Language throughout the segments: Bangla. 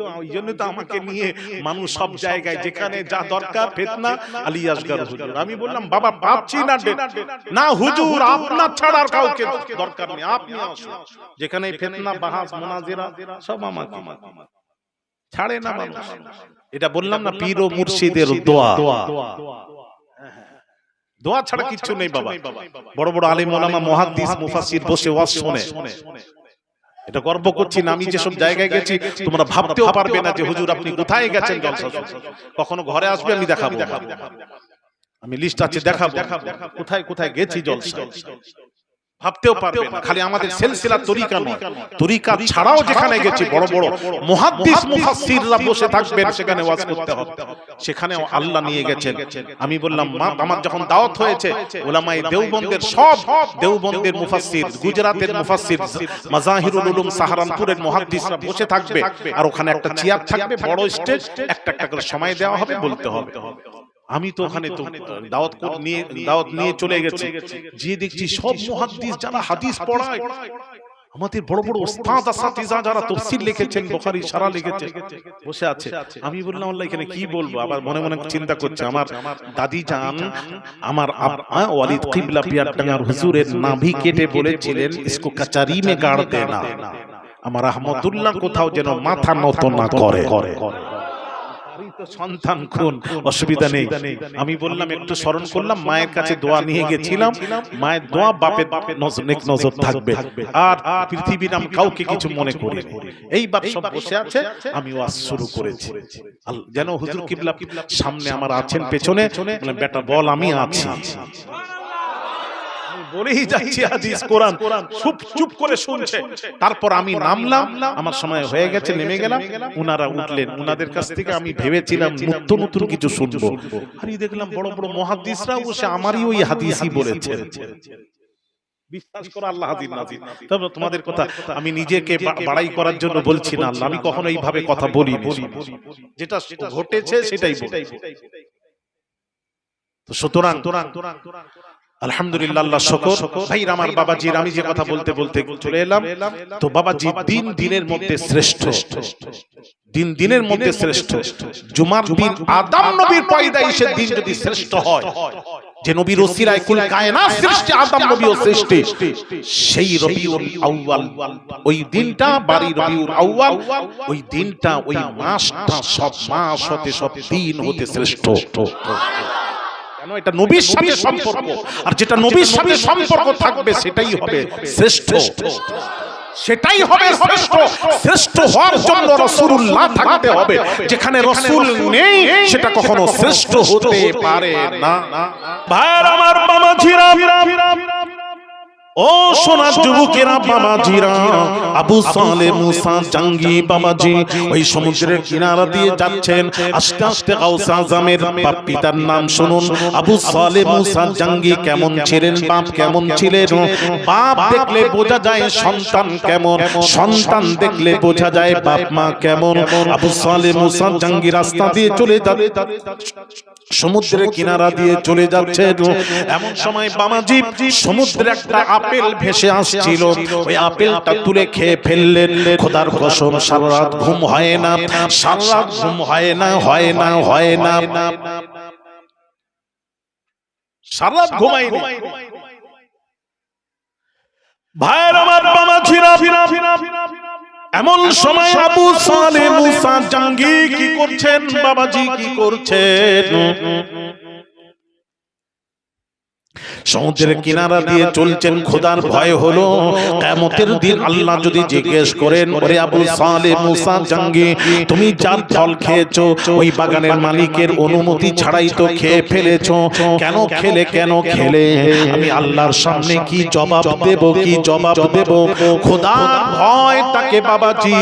তো ওই জন্য তো আমাকে নিয়ে মানুষ সব জায়গায় যেখানে যা দরকার ফেতনা আলী আসগার হুজুর। আমি বললাম বাবা পাচ্ছি না না হুজুর আপনার ছাড়া কাউকে দরকার নেই। আপনি আসুন। যেখানে ফেতনা বাহাস মোনাজেরা সব আমাকে ছাড়ে না মানুষ। এটা বললাম না পীর ও মুর্শিদের দোয়া। দোয়া। ছাড়া কিচ্ছু নেই বাবা। বড় বড় আলিম ওলামা মুহাদ্দিস মুফাসসির বসে ওয়াজ শুনে। এটা গর্ব করছি না আমি যেসব জায়গায় গেছি তোমরা ভাবতেও পারবে না যে হুজুর আপনি কোথায় গেছেন জলসা। কখনো ঘরে আসবে আমি দেখাবো। আমি লিস্ট আছে দেখাবো। কোথায় কোথায় গেছি জলসা ভাবতেও পারবে না। খালি আমাদের সিলসিলা তরিকা নয়। তরিকা ছাড়াও যেখানে গেছি বড় বড় মুহাদ্দিস মুফাসসিররা বসে থাকবেন সেখানে ওয়াজ করতে হবে। সেখানেও আল্লাহ নিয়ে গেছেন। আমি বললাম মা আমার যখন দাওয়াত হয়েছে ওলামায়ে দেওবন্দের সব দেওবন্দের মুফাসসির গুজরাতের মুফাসসির মাজাহিরুল উলুম সাহারানপুরের মুহাদ্দিসরা বসে থাকবে আর ওখানে একটা চেয়ার থাকবে বড় স্টেজ একটা একটা করে সময় দেওয়া হবে। বলতে হবে। আমি তো ওখানে তো দাওয়াত করে নিয়ে দাওয়াত নিয়ে চলে গেছি। যে দেখছি সব মুহাদ্দিস যারা হাদিস পড়ায়। আমাদের বড় বড় ওস্তাদ আসাতিজা যারা তাফসীর লিখেছেন বুখারী সারা লিখেছেন। বসে আছে। আমি বললাম আল্লাহ এখানে কি বলব? আবার মনে মনে চিন্তা করছে আমার দাদি জান আমার আব্বা ওয়ালিদ কিবলা পিয়ারটাঙ্গার হুজুরের নাভি কেটে বলেছিলেন ইসকো কাচারি মে গাড় দেনা। আমার আহমদুল্লাহ কোথাও যেন মাথা নত না করে। সন্তান খুন অসুবিধা নেই। আমি বললাম একটু স্মরণ করলাম মায়ের কাছে দোয়া নিয়ে গেছিলাম মায়ের দোয়া বাপের বাপের নজর নেক নজর থাকবে। আর পৃথিবীর নাম কাউকে কিছু মনে করি এই বাপ সব বসে আছে আমি ওয়াজ শুরু করেছি। যেন হুজুর কিবলা সামনে আমার আছেন পেছনে। বেটা বল আমি আছি। আমি বলেই যাচ্ছি হাদিস কোরআন চুপ চুপ করে শুনছে তারপর আমি নামলাম আমার সময় হয়ে গেছে নেমে গেলাম উনারা উঠলেন উনাদের কাছ থেকে আমি ভেবেছিলাম নতুন নতুন কিছু শুনব আর দেখলাম বড় বড় মহাদিসরা বসে আমারই ওই হাদিসই বলেছে বিশ্বাস করো আল্লাহ হাজির নাজির তবে তোমাদের কথা আমি নিজেকে বাড়াই করার জন্য বলছি না আল্লাহ আমি কখনো এইভাবে কথা বলি যেটা ঘটেছে সেটাই তো সুতরাং আলহামদুলিল্লাহ শকর। ভাই আমার বাবাজির আমি যে কথা বলতে বলতে চলে এলাম। তো বাবাজি দিন দিনের মধ্যে শ্রেষ্ঠ। দিন দিনের মধ্যে শ্রেষ্ঠ। জুমার দিন আদম নবীর পয়দাইশের দিন যদি শ্রেষ্ঠ হয় যে নবীর ওসিলায় কুল কায়নাত সৃষ্টি আদম নবী ও সৃষ্টি। সেই রবিউল আউয়াল। ওই দিনটা বাড়ি রবিউল আউয়াল। ওই দিনটা ওই মাসটা সব মাস হতে সব দিন হতে শ্রেষ্ঠ। কেন? এটা নবীর সাথে সম্পর্ক। আর যেটা নবীর সাথে সম্পর্ক থাকবে সেটাই হবে শ্রেষ্ঠ। সেটাই হবে শ্রেষ্ঠ। শ্রেষ্ঠ। হওয়ার জন্য রসুল্লাহ থাকতে হবে। যেখানে রসুল নেই সেটা কখনো শ্রেষ্ঠ হতে পারে না। ভাই আমার বাবা ও সোনার যুবকেরা, বাবাজিরা, আবু সালে মুসা জাঙ্গি বাবাজি, ওই সমুদ্রের কিনারা দিয়ে যাচ্ছেন। আস্তে আস্তে গাউসা আজমের বাপ পিতার নাম শুনুন। আবু সালে মুসা জাঙ্গি কেমন ছিলেন, বাপ কেমন ছিলেন? বাপ দেখলে বোঝা যায় সন্তান কেমন, সন্তান দেখলে বোঝা যায় বাপ মা কেমন। আবু সালে মুসা জাঙ্গি রাস্তা দিয়ে চলে যাবে সমুদ্রের কিনারা দিয়ে চলে যাচ্ছে এমন সময় বামাজি সমুদ্রে একটা আপেল ভেসে আসছিল। ওই আপেলটা তুলে খেয়ে ফেললেন। খোদার কসম সারা রাত ঘুম হয় না সারা রাত ঘুম হয় না হয় না হয় না। সারা রাত ঘুমাইনি ভাইয়ের আমার বামাজিরা এমন সময় আবু সালে মুসা জাঙ্গি কি করছেন? বাবাজি কি করছেন? সমুদ্রের কিনারা দিয়ে চলছেন খোদার ভয় হলো। কিয়ামতের দিন আল্লাহ যদি জিজ্ঞেস করেন ওরে আবু সালে মুসা জাঙ্গি তুমি যার ফল খেয়েছো ওই বাগানের মালিকের অনুমতি ছাড়াই তো খেয়ে ফেলেছো। কেন খেলে কেন খেলে? আমি আল্লাহর সামনে কি জবাব দেব কি জবাব দেব? খোদার ভয় তাকে বাবাজি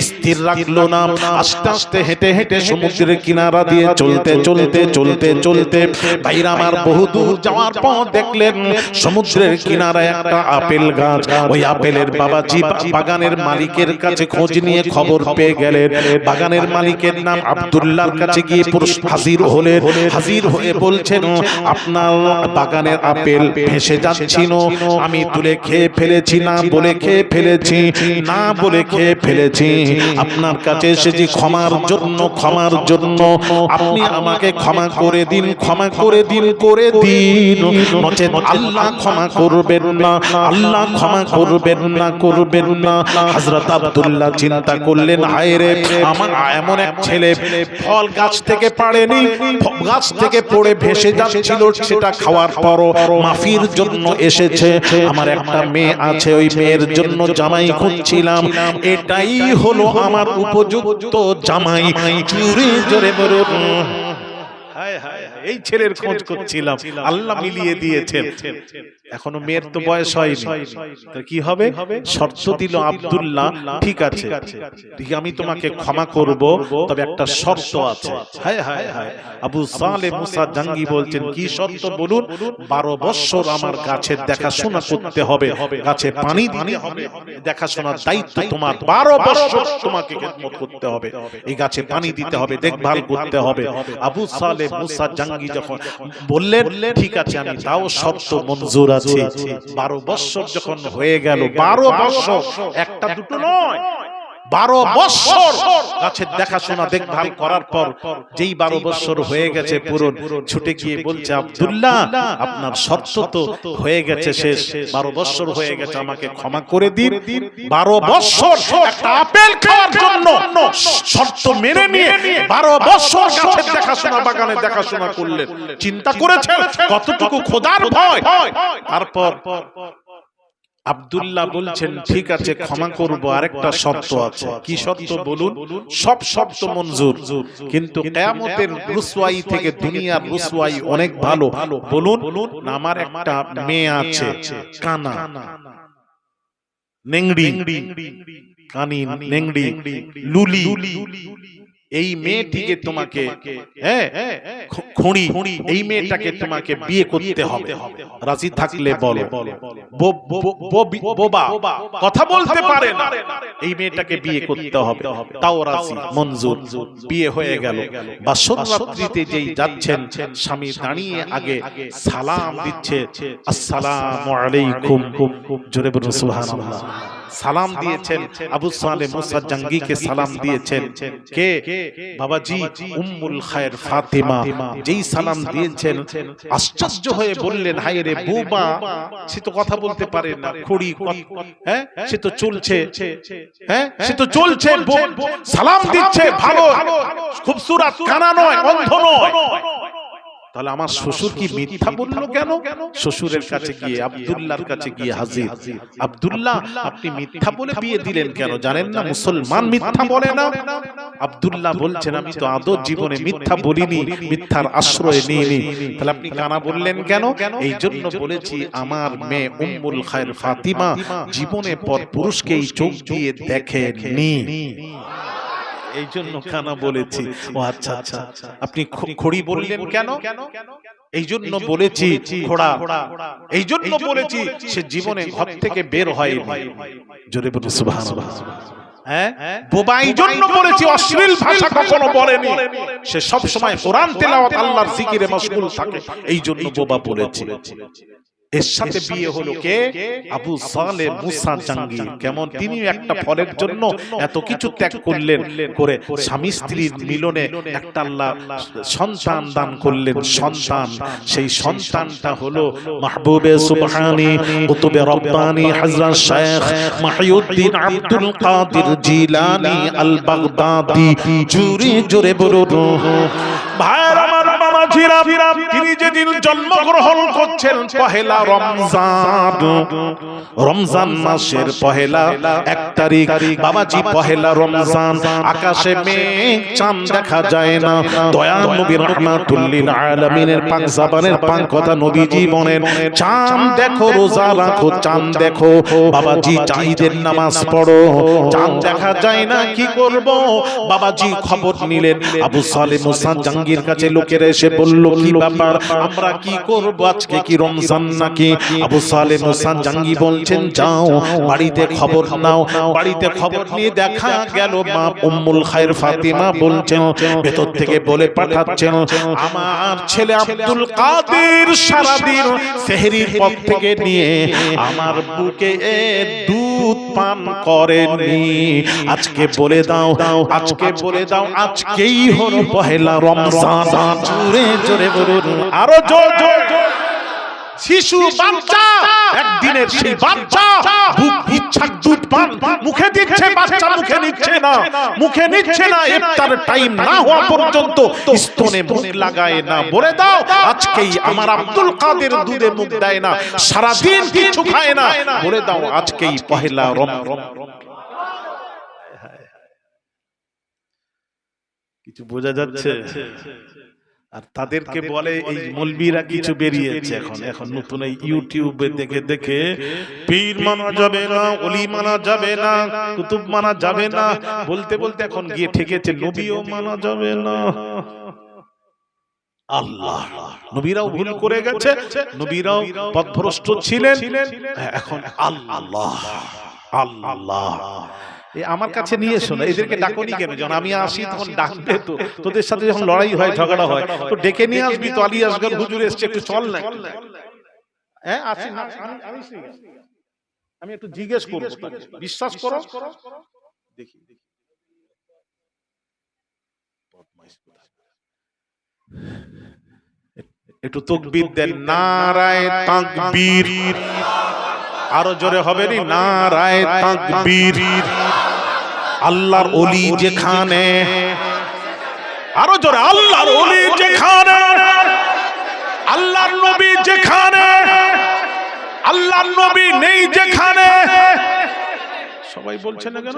স্থির রাখল না। আস্তে আস্তে হেঁটে হেঁটে সমুদ্রের কিনারা দিয়ে চলতে চলতে চলতে চলতে ভাইরা আমার বহু দূর যাওয়ার দেখলেন, সমুদ্রের কিনারায় একটা আপেল গাছ। ওই আপেলের বাবাজি বা- বাগানের মালিকের কাছে খোঁজ নিয়ে খবর পেয়ে গেলেন। বাগানের মালিকের নাম আব্দুল্লাহর কাছে গিয়ে হাজির হলেন। হাজির হয়ে বলছেন, আপনার বাগানের আপেল ভেসে যাচ্ছিল আমি তুলে খেয়ে ফেলেছি, না বলে খেয়ে ফেলেছি, না বলে খেয়ে ফেলেছি। আপনার কাছে এসেছি ক্ষমার জন্য ক্ষমার জন্য। আপনি আমাকে ক্ষমা করে দিন, ক্ষমা করে দিন করে দিন। নচেত আল্লাহ ক্ষমা করবেন না, আল্লাহ ক্ষমা করবেন না করবেন না। আব্দুল্লাহ চিন্তা করলেন আমার এমন এক ছেলে ফল গাছ থেকে পাড়েনি গাছ থেকে পড়ে ভেসে যাচ্ছিল, সেটা খাওয়ার পরও মাফির জন্য এসেছে। আমার একটা মেয়ে আছে, ওই মেয়ের জন্য জামাই খুঁজছিলাম। এটাই হলো আমার উপযুক্ত জামাই। জোরে বলে হায় হায় হায়, এই ছেলের খোঁজ করছিলাম আল্লাহ মিলিয়ে দিয়েছেন। এখনও মেয়ের তো বয়স হয়নি। তো কি হবে? শর্ত দিল আব্দুল্লাহ ঠিক আছে। আমি তোমাকে ক্ষমা করব তবে একটা শর্ত আছে। হায় হায় হায় আবু সালে মুসা জাঙ্গি বলছেন কি শর্ত বলুন? বারো বৎসর আমার গাছের দেখাশোনা করতে হবে। গাছে পানি দিতে হবে। দেখাশোনার দায়িত্ব তোমার। বারো বৎসর তোমাকে খেদমত করতে হবে। এই গাছে পানি দিতে হবে দেখভাল করতে হবে আবু সালে মুসা জাঙ্গি যখন বললেন ঠিক আছে আমি তাও শর্ত মঞ্জুর আছে। বারো বৎসর যখন হয়ে গেল বারো বৎসর একটা দুটো নয়। বারো বৎসর গাছের দেখাশোনা দেখভাল করার পর যেই বারো বৎসর হয়ে গেছে পুরো ছুটে গিয়ে বলছে আব্দুল্লাহ আপনার শর্ত তো হয়ে গেছে শেষ বারো বৎসর হয়ে গেছে আমাকে ক্ষমা করে দিন বারো বৎসর একটা আপেল খাওয়ার জন্য শর্ত মেনে নিয়ে বারো বৎসর গাছের দেখাশোনা বাগানের দেখাশোনা করলেন। চিন্তা করেছেন কতটুকু খোদার ভয়? তারপর আব্দুল্লাহ বলছেন ঠিক আছে ক্ষমা করব আরেকটা শর্ত আছে। কি শর্ত বলুন? সব শর্ত মঞ্জুর। কিন্তু কিয়ামতের রুসওয়াই থেকে দুনিয়ার রুসওয়াই অনেক ভালো। বলুন আমার একটা মেয়ে আছে কানা। নেংড়ি। কানি নেংড়ি। লুলি। এই মেয়েটিকে তোমাকে হ্যাঁ খুঁড়ি এই মেয়েটাকে তোমাকে বিয়ে করতে হবে। রাজি থাকলে বলো। বো- বো- বো- বোবা কথা বলতে পারে না। এই মেয়েটাকে বিয়ে করতে হবে। তাও রাজি মঞ্জুর বিয়ে হয়ে গেল। বাসর রাত্রিতে যেই যাচ্ছেন স্বামী দাঁড়িয়ে আগে সালাম দিচ্ছে। আসসালামু আলাইকুম। জোরে বলুন। সুবহানাল্লাহ। সালাম দিয়েছেন আবু সালে মুসা জাঙ্গিকে সালাম দিয়েছেন। কে? বাবাজি উম্মুল খায়ের ফাতিমা। যেই সালাম দিয়েছেন আশ্চর্য হয়ে বললেন হায় রে বুবা সে তো কথা বলতে পারে না খুড়ি কত- হ্যাঁ? সে তো চলছে। হ্যাঁ? সে তো চলছে সালাম দিচ্ছে ভালো খুব সুরাত কানা নয়। অন্ধ নয়। তাহলে আমার শ্বশুর কি মিথ্যা বলল কেন? শ্বশুরের কাছে গিয়ে আব্দুল্লাহর কাছে গিয়ে হাজির। আব্দুল্লাহ আপনি মিথ্যা বলে বিয়ে দিলেন কেন? জানেন না? মুসলমান মিথ্যা বলে না? আব্দুল্লাহ বলছেন আমি তো আদর জীবনে মিথ্যা বলিনি মিথ্যার আশ্রয় নিইনি। তাহলে আপনি কানা বললেন কেন? এই জন্য বলেছি আমার মেয়ে উম্মুল খায়ের ফাতিমা জীবনে পর পুরুষকে এই চোখ দিয়ে দেখেনি। এই জন্য কানা বলেছি? ও আচ্ছা আচ্ছা আপনি খড়ি বললেন কেন? এই জন্য বলেছি খোড়া। এই জন্য বলেছি সে জীবনে ঘর থেকে বের হয়নি। জোরে বলে হ্যাঁ? বোবা এই জন্য বলেছি অশ্লীল ভাষা কখনো বলেনি। সে সব সময় কোরআন তেলাওয়াত আল্লাহর জিকিরে মশগুল থাকে। এই জন্য বোবা বলেছি। এর সাথে বিয়ে হলো কে? আবু সালে মুসা জাঙ্গি কেমন? তিনি একটা ফলের জন্য এত কিছু ত্যাগ করলেন করে স্বামী স্ত্রীর মিলনে একটা আল্লাহ সন্তান দান করলেন সন্তান। সেই সন্তানটা হলো মাহবুবে সুবহানি কুতুবে রব্বানি হযরত Sheikh Mahiuddin Abdul Qadir Jilani আল বাগদাদি জুরি জোরে বলুন তিনি যেদিন জন্মগ্রহণ করছেন পহেলা রমজান। রমজান মাসের পহেলা এক তারিখ বাবাজি পহেলা রমজান। আকাশে মেঘ চাঁদ দেখা যায় না। দয়া নবী রহমাতুল্লিল আলামিনের পাক জাবানের পাক কথা নবী জীবনের চাঁদ দেখো রোজা রাখো চাঁদ দেখো বাবাজি চাইদের নামাজ পড়ো চাঁদ দেখা যায় না কি করব? বাবাজি খবর নিলেন আবু সালে মুসা জাঙ্গির কাছে লোকেরা এসে বলল কি ব্যাপার? আমরা কি করব আজকে? কি রমজান নাকি? আবু সালে মুসা জাঙ্গি বলছেন যাও বাড়িতে খবর নাও বাড়িতে খবর নিয়ে দেখা গেল মা উম্মুল খায়ের ফাতিমা বলছেন ভেতর থেকে বলে পাঠাচ্ছেন আমার ছেলে আব্দুল কাদের সারাদিন সেহরির পর থেকে নিয়ে আমার বুকে দুধ পান করেনি। আজকে বলে দাও আজকে বলে দাও আজকেই হলো পহেলা রমজান। জোরে জোরে বলুন। আরও জোর জোর। শিশু, বাচ্চা। একদিনের সেই বাচ্চা। বুক ইচ্ছা দুধ পান। মুখে দিচ্ছে, বাচ্চা মুখে নিচ্ছে না। মুখে নিচ্ছে না, ইফতার টাইম না হওয়া পর্যন্ত স্তনে মুখ লাগায় না। বলে দাও, আজকেই আমার আব্দুল কাদের দুধে মুখ দেয় না। সারা দিন কিছু খায় না। বলে দাও, আজকেই পহেলা রমজান। কিছু বোঝা যাচ্ছে? আর তাদেরকে বলে এই মলবিরা কিছু বেরিয়েছে এখন এখন নতুন এই ইউটিউবে দেখে দেখে পীর মানা যাবে না অলি মানা যাবে না কুতুব মানা যাবে না বলতে বলতে এখন গিয়ে ঠেকেছে নবীও মানা যাবে না। আল্লাহ নবীরাও ভুল করে গেছে নবীরাও পথভ্রষ্ট ছিলেন। এখন আল্লাহ আল্লাহ। আমার কাছে নিয়ে এসো না এদেরকে ডাকনি কেন যখন আমি আসি তখন ডাকবে তো তোদের সাথে যখন লড়াই হয় ঝগড়া হয় তো ডেকে নিয়ে আসবি তো আলী আসগর হুজুর এসছে একটু চল না হ্যাঁ আসি আমি- একটু জিজ্ঞেস করব বিশ্বাস করো? দেখি। একটু তকবীর দেন। নারায় তাকবীর। আরও জোরে হবে নি নারায় তাকবীর। আল্লাহর ওলি যেখানে। আরও জোরে, আল্লাহর ওলি যেখানে। আল্লাহর নবী যেখানে। আল্লাহর নবী নেই যেখানে। সবাই বলছে না কেন?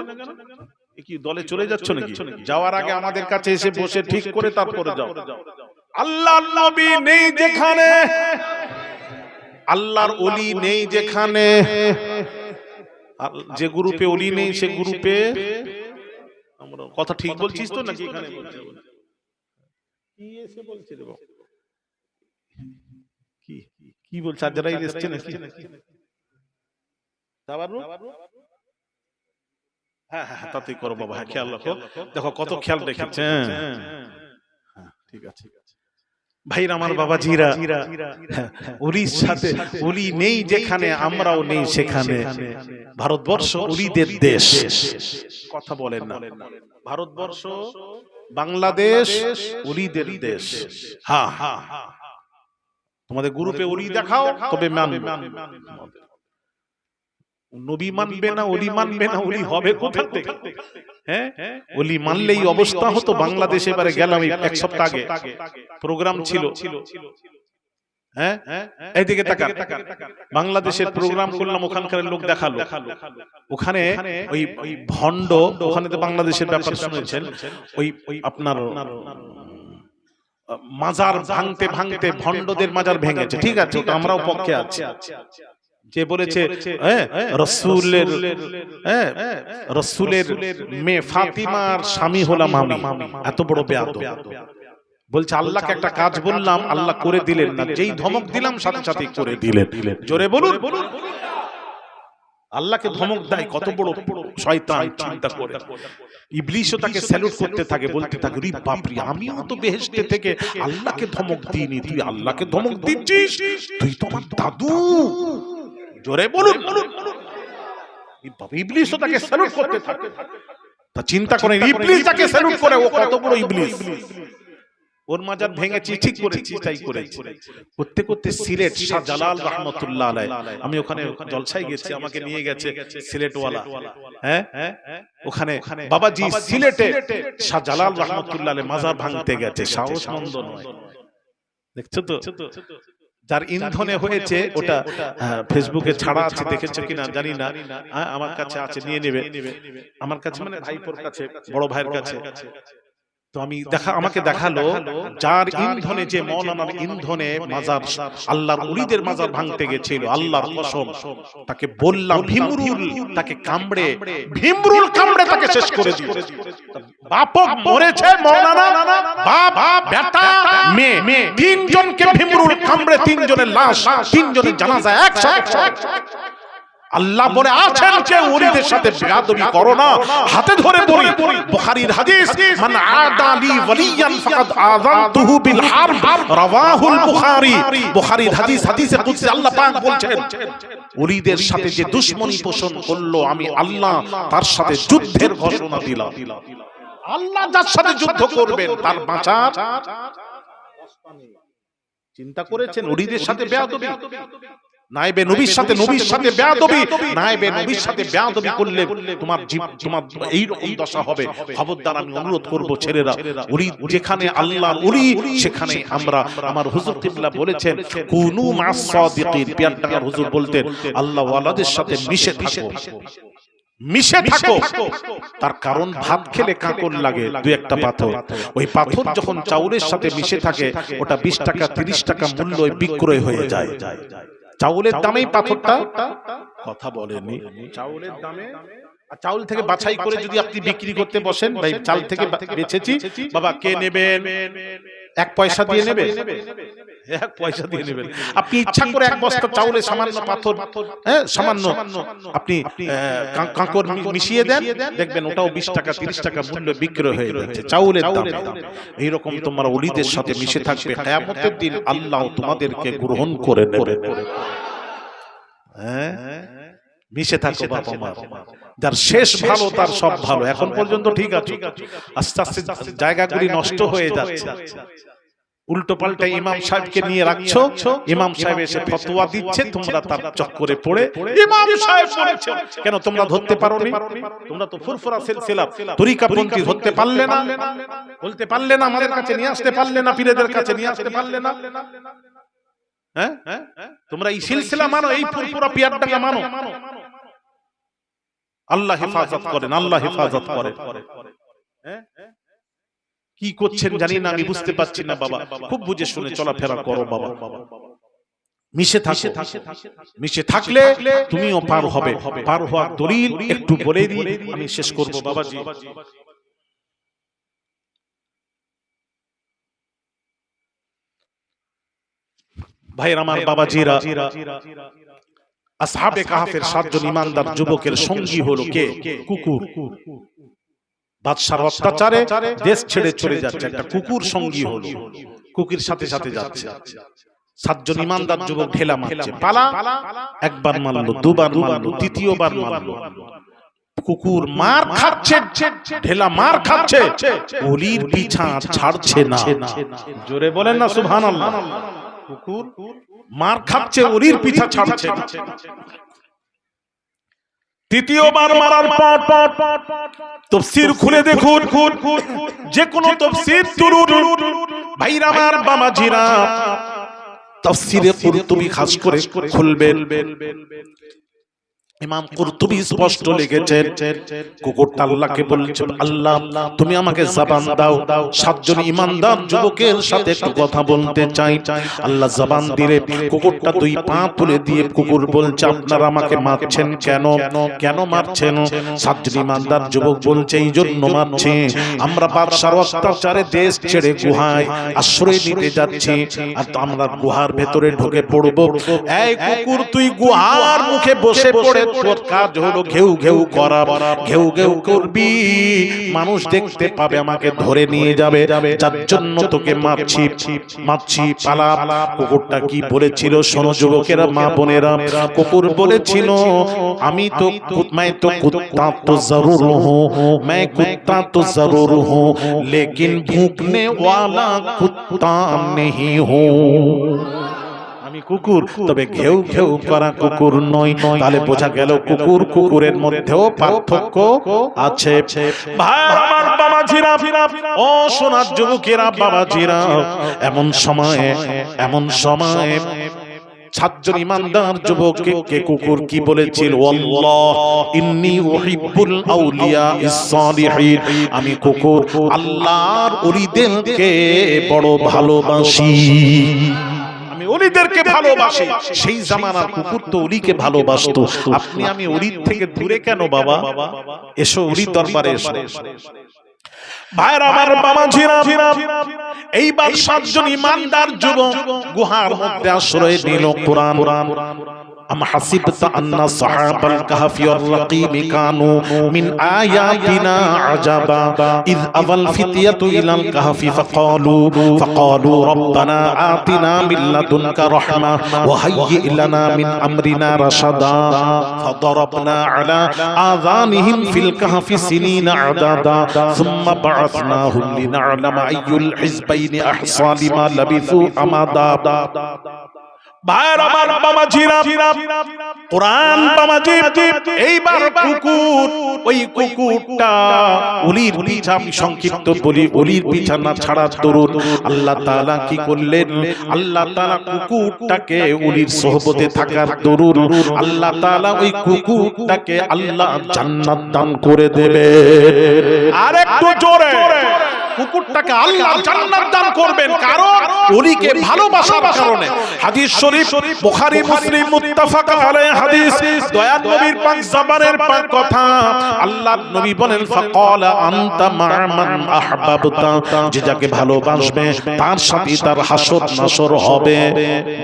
কি দলে চলে যাচ্ছ নাকি? যাওয়ার আগে আমাদের কাছে এসে বসে ঠিক করে তারপরে যাও। আল্লাহর নবী নেই যেখানে। আল্লাহর অলি নেই যেখানে। যে গ্রুপে অলি নেই সে গ্রুপে। আমরা কথা ঠিক বলছিস তো নাকি এখানে? কি? কি কি বলছে? আজরাই এসছে নাকি? হ্যাঁ হ্যাঁ হ্যাঁ, তাতেই করো বাবা হ্যাঁ খেয়াল রাখো। দেখো কত খেয়াল রেখেছে। হ্যাঁ, ঠিক আছে ঠিক আছে। ভাইরা আমার বাবা জিরা উলির সাথে উলি নেই যেখানে আমরাও নেই সেখানে। ভারতবর্ষ উলিদের দেশ। কথা বলেন না। ভারতবর্ষ বাংলাদেশ উলিদের দেশ। হা হা হা তোমাদের গ্রুপে উলি দেখাও তবে মান নবী মানবে না ওলি মানবে না ওলি হবে কোথা থেকে? হ্যাঁ? ওলি মানলেই অবস্থা হতো বাংলাদেশে এবারে গেলাম এক সপ্তাহ আগে। প্রোগ্রাম ছিল। হ্যাঁ? এইদিকে তাকা বাংলাদেশের প্রোগ্রাম করলাম ওখানকার লোক দেখাল। ওখানে ওই ওই ভণ্ড ওখানে তো বাংলাদেশের ব্যাপার শুনেছেন ওই আপনার মাজার ভাঙতে ভাঙতে ভণ্ডদের মাজার ভেঙেছে। ঠিক আছে ওটা আমরাও পক্ষে আছি। যে বলেছে হ্যাঁ, রসুলের হ্যাঁ, রসুলের মেয়ে ফাতিমার স্বামী হলাম আমি এত বড় বেয়াদ বলছে আল্লাহকে একটা কাজ বললাম আল্লাহ করে দিলেন না। যেই ধমক দিলাম সাথে সাথে করে দিলেন। জোরে বলুন। আল্লাহকে ধমক দেয় কত বড় শয়তান চিন্তা করে। ইবলিশও তাকে স্যালুট করতে থাকে বলতে থাকে রি বাপরি আমিও তো বেহেশতে থেকে আল্লাহকে ধমক দিইনি তুই আল্লাহকে ধমক দিচ্ছিস। তুই তো আমার দাদু। জোরে বলুন। ইবলিশও তাকে স্যালুট করতে থাকে। তা চিন্তা করেন ইবলিশ তাকে স্যালুট করে ও কত বড় ইবলিশ ওর মাজার ভেঙেছি ঠিক করেছি তাই করেছি। করতে করতে সিলেট রহমতুল্লাহ আলাই আমি ওখানে জলসায় গেছি আমাকে নিয়ে গেছে সিলেটওয়ালা। হ্যাঁ? ওখানে বাবাজি সিলেটে শাহজালাল রহমতুল্লাহ আলাই মাজার ভাঙতে গেছে সাহস মন্দ নয়। দেখছ তো? যার ইন্ধনে হয়েছে ওটা হ্যাঁ, ফেসবুকে ছাড়া আছে দেখেছে কিনা? জানি না। হ্যাঁ, আমার কাছে আছে নিয়ে নেবে। আমার কাছে মানে ভাইপোর কাছে বড় ভাইয়ের কাছে। তো আমি দেখা আমাকে দেখাল যার ইন্ধনে যে মৌলানার ইন্ধনে মাজার আল্লাহর উলিদের মাজার ভাঙতে গেছিল আল্লাহর কসম। তাকে বললাম ভীমরুল তাকে কামড়ে ভীমরুল কামড়ে তাকে শেষ করে দিল বাপ মরেছে মৌলানা বাপ বেটা মেয়ে তিনজনকে ভীমরুল কামড়ে তিনজনের লাশ তিনজনের জানাজা একসাথে আল্লাহ বলে আছেন যে ওলিদের সাথে বেয়াদবি করো না। হাতে ধরে বলি বুখারীর হাদিস মান আদালি ওয়ালিয়ান ফাকাদ আযানতুহু বিল হারব। রাওয়াহুল বুখারী। বুখারীর হাদিস হাদিসে কুদসি আল্লাহ পাক বলছেন ওলিদের সাথে যে দুশমনি পোষণ করল আমি আল্লাহ তার সাথে যুদ্ধের ঘোষণা দিলাম। আল্লাহ যার সাথে যুদ্ধ করবেন তার বাঁচার চিন্তা করেছেন ওলিদের সাথে বেয়াদবি। নাইবে নবীর সাথে নবীর সাথে বেয়াদবি নাইবে নবীর সাথে বেয়াদবি করলে তোমার জীব তোমার এই রকম দশা হবে। খবরদার আমি অনুরোধ করব ছেলেরা উরি যেখানে আল্লাহ উরি সেখানে আমরা আমার হুজুর কিবলা বলেছেন কুনু মাস সাদিকিন পিয়ারটাকার হুজুর বলতেন আল্লাহ ওয়ালাদের সাথে মিশে থাকো। মিশে থাকো। তার কারণ ভাত খেলে কাঁকর লাগে দুই একটা পাথর। ওই পাথর যখন চাউলের সাথে মিশে থাকে ওটা বিশ টাকা তিরিশ টাকা মূল্য বিক্রয় হয়ে যায় চাউলের দামেই পাথরটা? কথা বলেনি। চাউলের দামে? চাউল থেকে বাছাই করে যদি আপনি বিক্রি করতে বসেন ভাই চাল থেকে বেছেছি বেচেছি বাবা কে নেবেন? এক পয়সা দিয়ে নেবে? এক পয়সা দিয়ে নেবেন আপনি ইচ্ছা করে এক বস্তা চাউলে সামান্য পাথর হ্যাঁ সামান্য আপনি কাঁকর মিশিয়ে দেন দেখবেন ওটাও বিশ টাকা তিরিশ টাকা মূল্য বিক্রয় হয়ে যাচ্ছে। চাউলের দামে। এইরকম তোমরা অলিদের সাথে মিশে থাকবে। কেয়ামতের দিন আল্লাহ তোমাদেরকে গ্রহণ করে নেবে। হ্যাঁ? মিশে থাকো বাবা মা। যার শেষ ভালো তার সব ভালো। এখন পর্যন্ত ঠিক আছে। আস্তে আস্তে জায়গাগুলি নষ্ট হয়ে যাচ্ছে। উল্টো পাল্টা ইমাম সাহেবকে নিয়ে রাখছো ইমাম সাহেব এসে ফতোয়া দিচ্ছে তোমরা তার চক্করে পড়ে। ইমাম সাহেব বলেছে কেন তোমরা ধরতে পারোনি? তোমরা তো ফুরফুরা সিলসিলা। তরিকাপন্থী ধরতে পারলে না। বলতে পারলে না আমাদের কাছে নিয়ে আসতে পারলে না পীরেদের কাছে নিয়ে আসতে পারলে না। হ্যাঁ? তোমরা এই সিলসিলা মানো এই ফুরফুরা পিয়ারটাকে মানো। আল্লাহ হেফাজত করেন আল্লাহ হেফাজত করেন হ্যাঁ? কি করছেন জানি না আমি বুঝতে পারছি না বাবা। খুব বুঝে শুনে চলাফেরা করো বাবা। মিশে থাকো। মিশে থাকলে তুমিও পার হবে। পার হওয়ার দলিল একটু বলে দিই আমি শেষ করব বাবাজি। ভাইয়ের আমার বাবাজিরা আসহাবে কাহাফের সাতজন ইমানদার যুবকের সঙ্গী হলো কে? কুকুর। বাদশার অত্যাচারে দেশ ছেড়ে চলে যাচ্ছে একটা কুকুর সঙ্গী হলো। কুকুর সাথে সাথে যাচ্ছে। সাতজন ইমানদার যুবক ঢেলা মারছে। পালা। একবার মারলো দুবার মারলো তৃতীয়বার মারলো। কুকুর মার খাচ্ছে ঢেলা মার খাচ্ছে। অলির পিছা ছাড়ছে না। জোরে বলেন না সুবহানাল্লাহ। কুকুর মার খাচ্ছে ওরির পিছা ছাড়ছে। তৃতীয়বার মারার পর তফসির খুলে দেখুন। যে কোনো তফসির আমার বামাজিরা তফসিরে তুমি খাস করে খুলবেন। ইমাম কুরতুবি স্পষ্ট লিখেছেন কুকুরটা আল্লাহকে বলছে আল্লাহ তুমি আমাকে জবান দাও সাতজন ইমানদার যুবকের সাথে একটু কথা বলতে চাই আল্লাহ জবান দিলে কুকুরটা দুই পা তুলে দিয়ে কুকুর বলছে আপনারা আমাকে মারছেন কেন? কেন মারছেন? সাতজন ইমানদার যুবক বলছে এই জন্য মারছে আমরা বাদশার অত্যাচারে দেশ ছেড়ে গুহায় আশ্রয় নিতে যাচ্ছি আর তো আমরা গুহার ভেতরে ঢুকে পড়ব। এই কুকুর তুই গুহার মুখে বসে পড়ে তোর কাজ হলো ঘেউ ঘেউ করা ঘেউ ঘেউ করবি মানুষ দেখতে পাবে আমাকে ধরে নিয়ে যাবে যার জন্য তোকে মারছি মারছি পালা কুকুরটা কি বলেছিল শোনো যুবকেরা মা বোনেরা কুকুর বলেছিল আমি তো मैं तो कुत्ता तो जरूर हूँ मैं कुत्ता तो जरूर हूँ लेकिन भूखने वाला कुत्ता नहीं हूँ আমি কুকুর তবে ঘেউ ঘেউ করা কুকুর নয় তাহলে বোঝা গেল কুকুর কুকুরের মধ্যেও পার্থক্য আছে। ভাই আমার বাবাজিরা ও সোনার যুবকেরা বাবাজিরা এমন সময়ে এমন সময়ে সাতজন ইমানদার যুবককে কুকুর কি বলেছিল? আল্লাহ ইন্নী উহিব্বুল আউলিয়া ইস-সালিহিন। আমি কুকুর আল্লাহর ওলিদেরকে বড় ভালোবাসি। আমি অলিদেরকে ভালোবাসি। সেই জামানার কুকুর তো অলিকে ভালোবাসতো। আপনি আমি অলির থেকে দূরে কেন বাবা? এসো অলি দরবারে এসো। ভাইয়ের আমার বাবা ঝিরা এইবার সাতজন ইমানদার যুবক গুহার মধ্যে আশ্রয় নিল কোরআন। أم حسبت أن صحاب الكهف والرقيم كانوا من آياتنا عجبا؟ إذ أوى الفتية إلى الكهف فقالوا فقالوا ربنا آتنا من لدنك رحمة وهيئ لنا من أمرنا رشدا. فضربنا على آذانهم في الكهف سنين عددا. ثم بعثناهم لنعلم أي الحزبين أحصى لما لبثوا أمدا. সংক্ষিপ্ত বলি ছাড়ার দরুন আল্লাহ তাআলা কি করলেন? আল্লাহ কুকুরটাকে থাকার দরুন আল্লাহ ওই কুকুরটাকে আল্লাহ জান্নাত দান করে দেবে আরেকটু জোরে। কুকুরটাকে আল্লাহ জান্নাত দান করবেন কারণ ওলিকে ভালোবাসার কারণে। হাদিস শরীফ বুখারী মুসলিম মুত্তাফাক আলাইহি হাদিস। দয়ার নবীর পাক জবানের পাক কথা। আল্লাহর নবী বলেন ফাকালা আনতা মা'মান আহবাবতা। যে যাকে ভালোবাসবে তার সাথে তার হাসর নাসর হবে।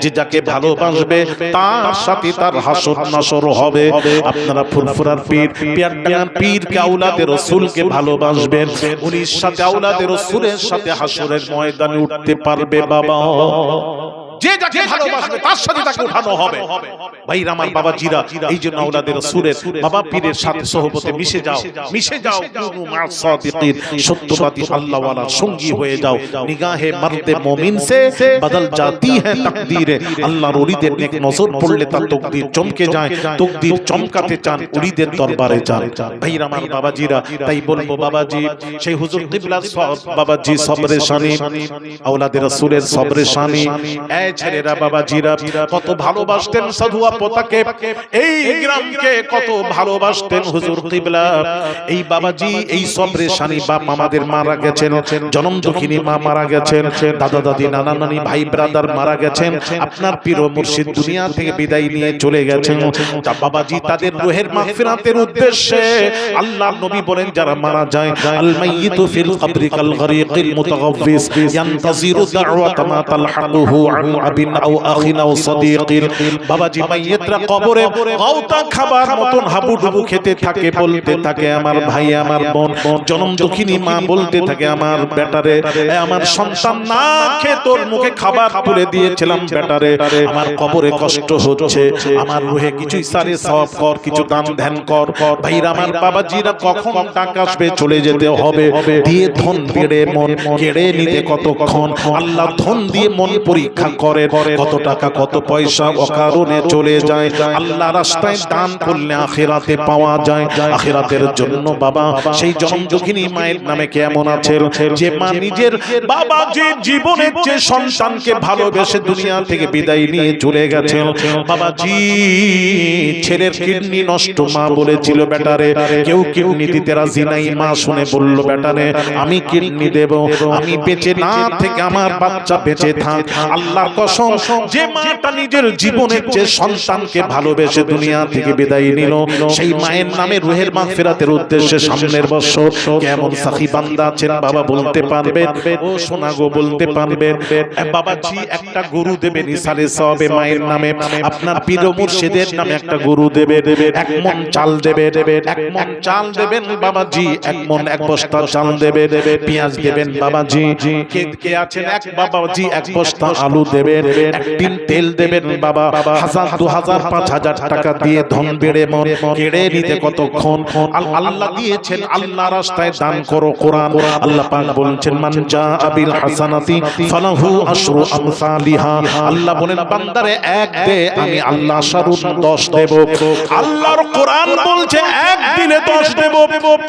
যে যাকে ভালোবাসবে তার সাথে তার হাসর নাসর হবে। আপনারা ফুরফুরার পীর পিয়ারডাঙ্গার পীর কে আওলাদে রাসূলকে ভালোবাসবেন। উনির সাথে আওলাদে রাসূলের সাথে হাসরের ময়দানে উঠতে পারবে বাবা। যে যাকে ভালোবাসবে তার সাথে তাকে উঠানো হবে। ভাইরা আমার বাবা জিরা এই জন্য ওলাদের সুরের বাবা পীরের সাথে সহবতে মিশে যাও মিশে যাও। মা সাদিকিন সত্যবাদী আল্লাহওয়ালার সঙ্গী হয়ে যাও। নিগাহে মারদে মুমিন সে বদল জাতি হ্যায় তাকদীরে। আল্লাহর ওলিদের নেক নজর পড়লে তার তকদীর। চমকে যায় তকদীর চমকাতে চান ওলিদের দরবারে যান। ভাইরা আমার বাবা জিরা তাই বলব বাবাজি সেই হুজুর কিবলা সব বাবাজি সবরে শানি আওলাদের রাসূলের সবরে শানি। এই ছেলেরা বাবা জিরা, কত ভালোবাসতেন সাধু আপতাকে এই গ্রামকে কত ভালোবাসতেন হুজুর কিবলা। এই বাবাজি, এই সবরে শানি বাপ আমাদের মারা গেছেন, জনম দুঃখিনী মা মারা গেছেন, দাদা দাদি, নানা নানি, ভাই ব্রাদার মারা গেছেন, আপনার পীর মুর্শিদ দুনিয়া থেকে বিদায় নিয়ে চলে গেছেন। তা বাবাজি তাদের রুহের মাগফিরাতের উদ্দেশ্যে আল্লাহর নবী বলেন, যারা মারা যায় আল মাইয়িতু ফিল কবরি কাল গরিকিল মুতাগাফিস ইয়ান্তাজিরু দাওয়াতা মা তালহাকুহু আন আবিন আও আখিন আও সাদিকিন। বাবাজি কবরে গাওতা খাবার মতন হাবুডুবু খেতে থাকে, বলতে থাকে, আমার ভাই, আমার বোন, জনম মা বলতে থাকে, আমার বেটারে আমার সন্তান না খেয়ে তোর মুখে খাবার তুলে দিয়েছিলাম, বেটারে। আমার কবরে কষ্ট হচ্ছে, আমার রুহে কিছু ইসারে সওয়াব কর, কিছু দান ধ্যান কর। ভাইরা, আমার বাবাজিরা কখন টাকা আসবে, চলে যেতে হবে। দিয়ে ধন বেড়ে মন, কেড়ে নিতে কতক্ষণ? আল্লাহ ধন দিয়ে মন পরীক্ষা করে কত টাকা, কত পয়সা অকারণে চলে যায়। আল্লাহ রাস্তায় দান করলে আখেরাতে পাওয়া যায়। আখেরাতের জন্য বাবা, সেই জনমযোগিনী মায়ের নামে কেমন আছে? যে মা নিজের বাবা যে জীবনের যে সন্তানকে ভালোবেসে দুনিয়া থেকে বিদায় নিয়ে চলে গেছেন বাবাজি ছেলের কিডনি নষ্ট, মা বলেছিল, বেটারে, কেউ কিডনি দিতে রাজি নাই। মা শুনে বলল, বেটারে, আমি কিডনি দেব। আমি বেঁচে না থেকে আমার বাচ্চা বেঁচে থাক। আল্লাহর কসম যে মাটা নিজের জীবনের যে সন্তানকে ভালোবেসে দুনিয়া থেকে বিদায় নিল সেই মায়ের নামে রুহের মাগফিরাতের উদ্দেশ্যে সামনের বছর কেমন সাখী বান্দা আছেন বাবা বলতে পারবেন? ও সোনা গো বলতে পারবেন। এ বাবাজি একটা গরু দেবেন ইসালে সবে মায়ের নামে। আপনার পীর মুর্শিদের নামে একটা গরু দেবে এক মন চাল দেবে এক মন চাল দেবেন বাবাজি এক মন এক বস্তা চাল দেবে দেবে পেঁয়াজ দেবেন বাবাজি কে কে আছেন এক বাবাজি। এক বস্তা আলু দেবেন এক টিন তেল দেবেন বাবা। হাজার দু হাজার পাঁচ হাজার টাকা দিয়ে ধন বেড়ে মন কেড়ে নিতে কতক্ষণ? আল্লাহ দিয়েছেন আল্লাহ রাস্তায় দান করো কোরআন। আল্লাহ পাক বলছেন মান জা আবিল হাসানাতি ফালাহু আশরু আমসালিহা। আল্লাহ বলেন বান্দারে এক দে আমি আল্লাহ শারুন 10 দেব। আল্লাহর কোরআন বলছে এক দিনে 10 দেব।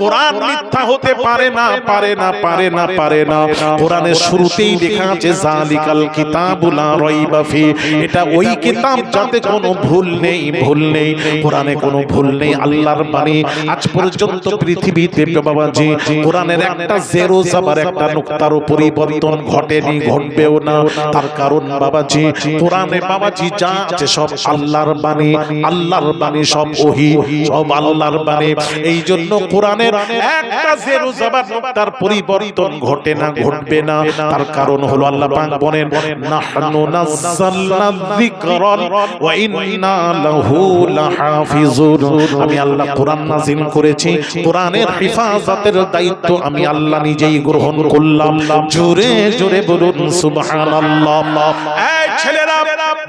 কোরআন মিথ্যা হতে পারে না পারে না পারে না পারে না কোরআনের শুরুতেই লেখা আছে জালিকাল কিতাবুল রাইবা ফি। এটা ওই কিতাব যাতে কোনো ভুল নেই ভুল নেই। কোরআনে কোনো ভুল নেই আল্লাহর বাণী। আজ পর্যন্ত পৃথিবীতে বাবাজি কোরআনের একটা জেরো যাবার একটা নুক্তারও পরিবর্তন ঘটেনি ঘটবেও না। তার কারণ বাবাজি কোরআনে বাবাজি যা আছে সব আল্লাহর বাণী আল্লাহর বাণী সব ওহি সব আল্লাহর বাণী। এই জন্য কোরআনের একটা জেরো যাবার নুক্তার পরিবর্তন ঘটে না ঘটবে না। তার কারণ হলো আল্লাহ পাক বলেন নাহনু নাযালনা যিকরান ওয়া ইন্না লাহু লাহাফিজুন। আমি আল্লাহ কোরআন নাযিল করেছি। কোরআনের হিফাজতের দায়িত্ব আমি আল্লাহ নিজেই গ্রহণ করলাম। জোরে জোরে বলুন সুবহানাল্লাহ। এই ছেলেরা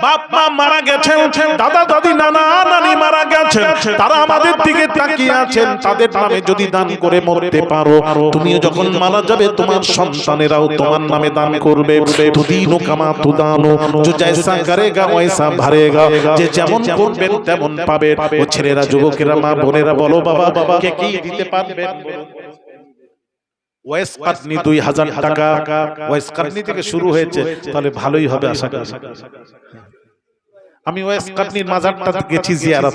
বাপ মা মারা গেছেন, দাদা, দাদি, নানা, নানি মারা গেছেন, তারা আমাদের দিকে তাকিয়ে আছেন, তাদের নামে যদি দান করে মরতে পারো, তুমিও যখন মারা যাবে, তোমার সন্তানেরাও তোমার নামে দান করবে। তুদিনু কামা তুদানো, যে জয়সা করেগা ওয়াইসা ভরেগা, যে যেমন করবেন তেমন পাবে। ও ছেলেরা, যুবকেরা, মা বোনেরা, বলো বাবা বাবা কে কি দিতে পারবে? ওয়েস কাটনি দুই হাজার টাকা ওয়েস কাটনি থেকে শুরু হয়েছে, তাহলে ভালোই হবে, আশা করি। আমি ওয়েস কাটনির মাজারটা গেছি জিয়ারত